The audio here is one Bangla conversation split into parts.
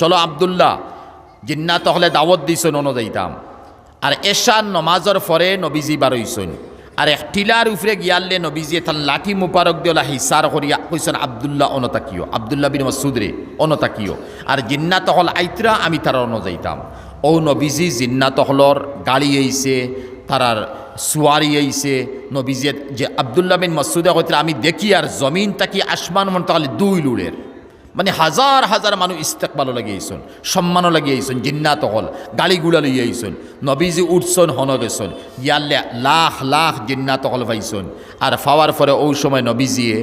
চলো আবদুল্লাহ, জিন্নাত হলে দাওয়াত দিছন অন যাইতাম আর এশার নমাজর পরে নবীজি বারইছন। আর এক টিলার উপরে গিয়ালে নবীজি তার লাঠি মুবারক দিওলা হিসার করিয়া কইছেন, আবদুল্লাহ, অনতাকিও। আবদুল্লাহ বিন মসুদ রে, অনতাকিও। আর জিন্নাত হল আইতরা, আমি তার অন যাইতাম ও নবীজি, জিন্নাত হলর গাড়ি আইছে, তারার সুয়ারি আইছে। নবীজে যে আবদুল্লাহ বিন মসুদে কইতে আমি দেখি আর জমিন তাকি আসমান মন তাহলে দুই লুড়ের। মানে হাজার হাজার মানুষ ইস্তেকবালও লাগিয়েছেন সম্মানও লাগিয়েছেন জিন্নাত হল গাড়িগুলা লইয়াইছেন নবীজি উঠছন হন গেছন ইয়াল্লে লাখ লাখ জিন্নাত হল পাইছন আর ফাওয়ার পরে ওই সময় নবীজিয়ে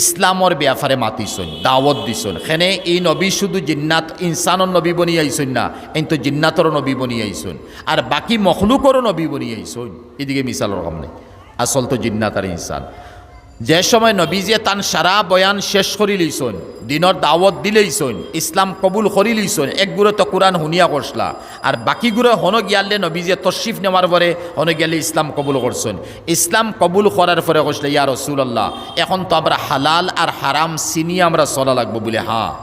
ইসলামর ব্যাপারে মাতিছন দাওয়াত দিছন সেনে এই নবী শুধু জিন্নাত, ইনসানর নবী বনি আইছন না কিন্তু জিন্নাতর নবী বনি আইছন আর বাকি মখলুকরও নবী বনি আইছন এদিকে মিসালর নেই, আসল তো জিন্নাত আর ইনসান। যে সময় নবীজিয়ে তান সারা বয়ান শেষ করি লইছন দিনের দাওয়াত দিলেইছন ইসলাম কবুল করি লইছন একগুড়ে তো কোরআন শুনিয়া করছলা আর বাকিগুড়ে হন গিয়ালে নবীজিয়ে তশরিফ নেওয়ার পরে হন গিয়ালে ইসলাম কবুল করছেন ইসলাম কবুল করার পরে কইসলে ইয়া রসুল্লাহ এখন তো আমরা হালাল আর হারাম চিনি আমরা চলা লাগবো। বলে, হা।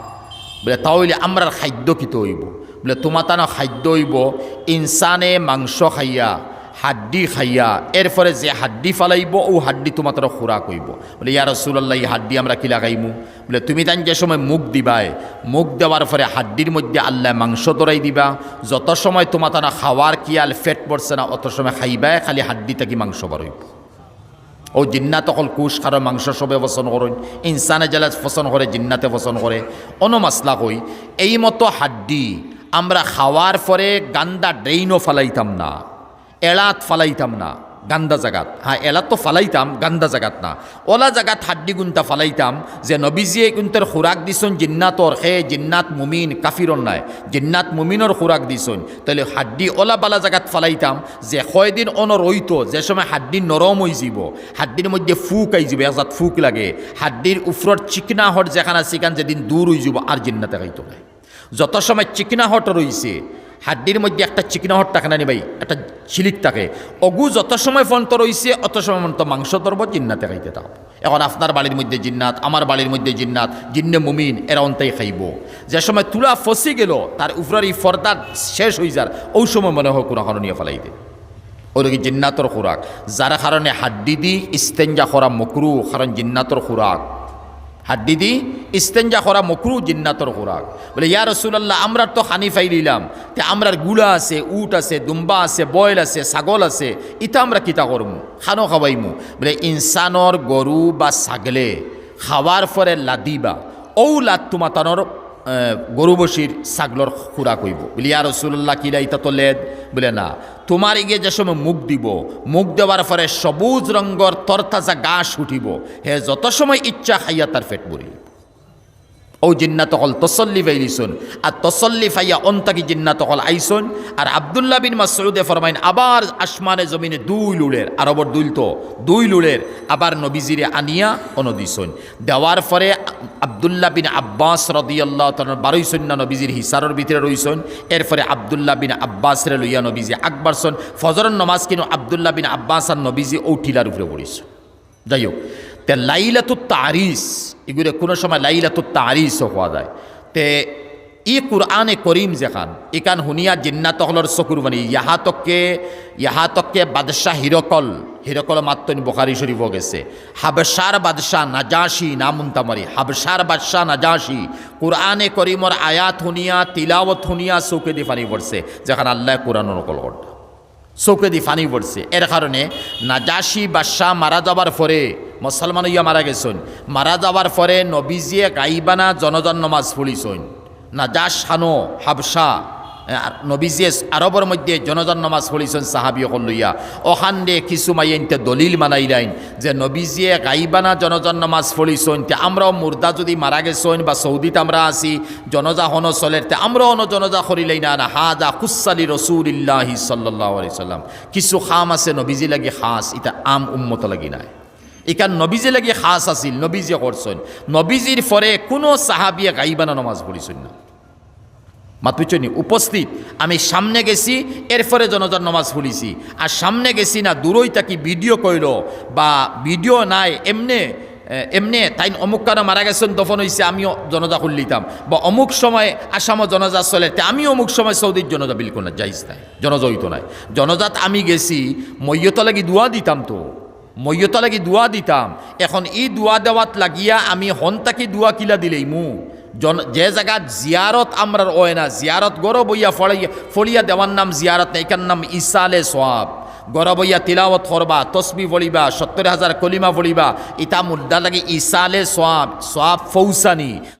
বলে তাহলে আমরা খাদ্য কিত হইব বলে তোমার তানো খাদ্য হইব, ইনসানে মাংস খাইয়া। হাড্ডি খাইয়া, এরপরে যে হাড্ডি ফালাইব, ও হাড্ডি তোমার তোর খোরাক হইব বলে, ইয়া রসুল্লাহ এই হাড্ডি আমরা কি লাগাইমু? বলে, তুমি তাই যে সময় মুখ দিবাই, মুখ দেওয়ার পরে হাড্ডির মধ্যে আল্লাহ মাংস দরাই দিবা। যত সময় তোমার তারা খাওয়ার কিয়াল ফেট পড়ছে না, অত সময় খাইবাই, খালি হাড্ডি থাকি মাংস বারইব ও জিন্নাত অকল কুশ, খারো মাংস সবে পছন্দ করেন, ইনসানে জেলা পছন্দ করে, জিন্নাতে পছন্দ করে। অন মাসলা কই, এই মতো হাড্ডি আমরা খাওয়ার পরে গান্দা ড্রেইনও ফালাইতাম না। এলাত ফালাইতাম না গান্দা জাগাত হ্যাঁ এলাত তো ফালাইতাম গান্দা জাগাত না ওলা জাগাত হাড্ডি গুন্তা ফালাইতাম যে নবীজিয়ে কুন্তর খোরাক দিছন জিন্নাতর হে জিন্নাত মুমিন কাফিরন নাই জিন্নাত মুমিনর খোরাক দিছন তাহলে হাড্ডি ওলা বালা জাগাত ফালাইতাম যে কয়দিন অন রইতো যে সময় হাড্ডি নরম হয়ে যাব হাড্ডির মধ্যে ফুক আই যাব এজাত ফুক লাগে হাড্ডির উফরত চিকনা হট যেখানে সেখান যেদিন দূর হয়ে যাব আর জিন্নাতে খাইতো যত সময় চিকনা হট রইছে হাড্ডির মধ্যে একটা চিকনা হট থাকে না নি ভাই একটা ছিলিক থাকে। অগু যত সময় ফন্ত রইছে অত সময় মন্ত মাংস তরব জিন্নাতে খাইতে থাকব এখন আপনার বাড়ির মধ্যে জিন্নাত আমার বাড়ির মধ্যে জিন্নাত, জিন্নে মুমিন এরা অন্তাই খাইব। যে সময় তুলা ফসি গেল তার উপরের এই ফর্দা শেষ হয়ে যার ওই সময় মনে হয় কোনো কারণ নিয়ে ফেলাই দে ওরকি জিন্নাতর খোরাক যার কারণে হাড্ডি দি ইস্তেঞ্জা করা মকরু কারণ জিন্নাতর খোরাক হাড্ডি দি ইস্তেঞ্জা করা মকরু, জিন্নাতর খোরাক বলে, ইয়া রসুল্লাহ আমরা তো হানি ফাই নিলাম। তে আমরারগুলা আছে, উট আছে, দুম্বা আছে, বয়ল আছে, ছাগল আছে, ইতা আমরা কিতা করমু? খানো খাওয়াইমু? বলে, ইনসানর গরু বা ছাগলে খাওয়ার পরে লাদিবা। ঔ লাদ তোমাতানোর গরু বসির ছাগলর খুরা কইব। বলি আর রসুল্লাহ কিরা ইতা তো লেদ? বলে, না। তোমার গিয়ে যে সময় মুখ দিব, মুখ দেওয়ার পরে সবুজ রঙ্গর তরতাজা গাছ উঠিব, হে যত সময় ইচ্ছা খাইয়া তার ফেট ভরি ও জিন্নাত হল তসল্লি ফাইলিছুন আর তসল্লি ফাইয়া অন্তাকি জিন্নাত হল আইসুন। আর আবদুল্লাহ বিন মাসউদে ফরমাইন, আবার আসমানে জমিনে দুই লুলের আরবর দুইল তো, দুই লুলের, আবার নবীজিরে আনিয়া অনদিছুন দেওয়ার পরে আবদুল্লাহ বিন আব্বাস রদিয়াল্লাহ তখন বারোইছন না নবীজির হিসারর ভিতরে রইছন এরপরে আবদুল্লাহ বিন আব্বাসরে লইয়া নবীজি আকবরছন ফজরের নমাজ কিন্তু আবদুল্লাহ বিন আব্বাস আর নবীজি ও টিলার উপরে পড়িছ যাই হোক তে লাইলাতু তারিস, এগুলো কোনো সময় লাইলাতু তারিসও হওয়া যায়। তে ই কুরআনে করিম যেখান ইকান হুনিয়া জিন্নাত হলর চকুর বানি ইয়াহাতকে ইয়াহাতকে বাদশাহ হিরকল হিরকল মাত্তন বখারি শরীফ গেছে। হাবসার বাদশাহ নাজাসি নামুন্তামারি হাবসার বাদশাহ নাজাসি কুরআনে করিমর আয়াত হুনিয়া, তিলাওয়াত হুনিয়া চৌকে দি ফানি পড়ছে, যেখানে আল্লাহ কোরআন নকল করত। চৌকে দি ফানি পড়ছে। এর কারণে নাজাসি বাদশাহ মারা যাবার পরে মুসলমান ইয়া মারা গেছেন। মারা যাবার পরে নবীজিয়ে গাইবানা জনজন নমাজ পড়িছন। নাজাস হানো হাবসা নবীজিয়ে আরবর মধ্যে জনজন নমাজ পড়িছেন সাহাবি অকল লইয়া। ওখান দিয়ে কিছু মাইনতে দলিল মানাইলাইন যে নবীজিয়ে গাইবানা জনজন নমাজ পড়িছেন, তে আমরাও মুর্দা যদি মারা গেছেন বা সৌদিত আমরা আছি, জনজা হন চলের, তে আমরাও অন জনজা করিলাই না হাজা কুসালি রসুলিল্লাহি সাল্লাহ সাল্লাম। কিছু খাম আছে নবীজি লাগি, খাস এটা আম উম্মত লাগি নাই। এখান নবীজি লাগি খাস আছিল, নবীজি করছেন। নবীজির পরে কোনো সাহাবিয়া গাইবানা নমাজ পড়িছেন না। মাতুচনি উপস্থিত, আমি সামনে গেছি এরপরে জনজন নমাজ পড়িছি আর সামনে গেছি না দূরই তাকি ভিডিও কইল, বা ভিডিও নাই, এমনে এমনে তাই অমুক কারও মারা গেছেন, দফন হয়েছে আমিও জনজা খুললিতাম বা অমুক সময় আসামও জনজা চলে, তে আমিও অমুক সময় সৌদির জনজা বিলকুল না যাইস নাই জনজা হইতো নাই। জনজাত আমি গেছি মৈয়ত লাগি দোয়া দিতাম তো মৈয়ত লাগি দোয়া দিতাম? এখন ই দোয়া দেওয়াত লাগিয়া আমি হন্তাকি দোয়া কিলা দিলেই মু? জন, যে জায়গাত জিয়ারত আমরার ওয় না জিয়ারত গরব বইয়া ফড়াইয়া ফড়িয়া দেওয়ার নাম জিয়ারত না এখান নাম ইসালে সোয়াব গরব বইয়া তিলাওয়াত করবা তসবি ফড়িবা সত্তর হাজার কলিমা ফড়িবা ইতা মুদ্দা লাগে ইসালে সোয়াব সোয়াব ফৌসানি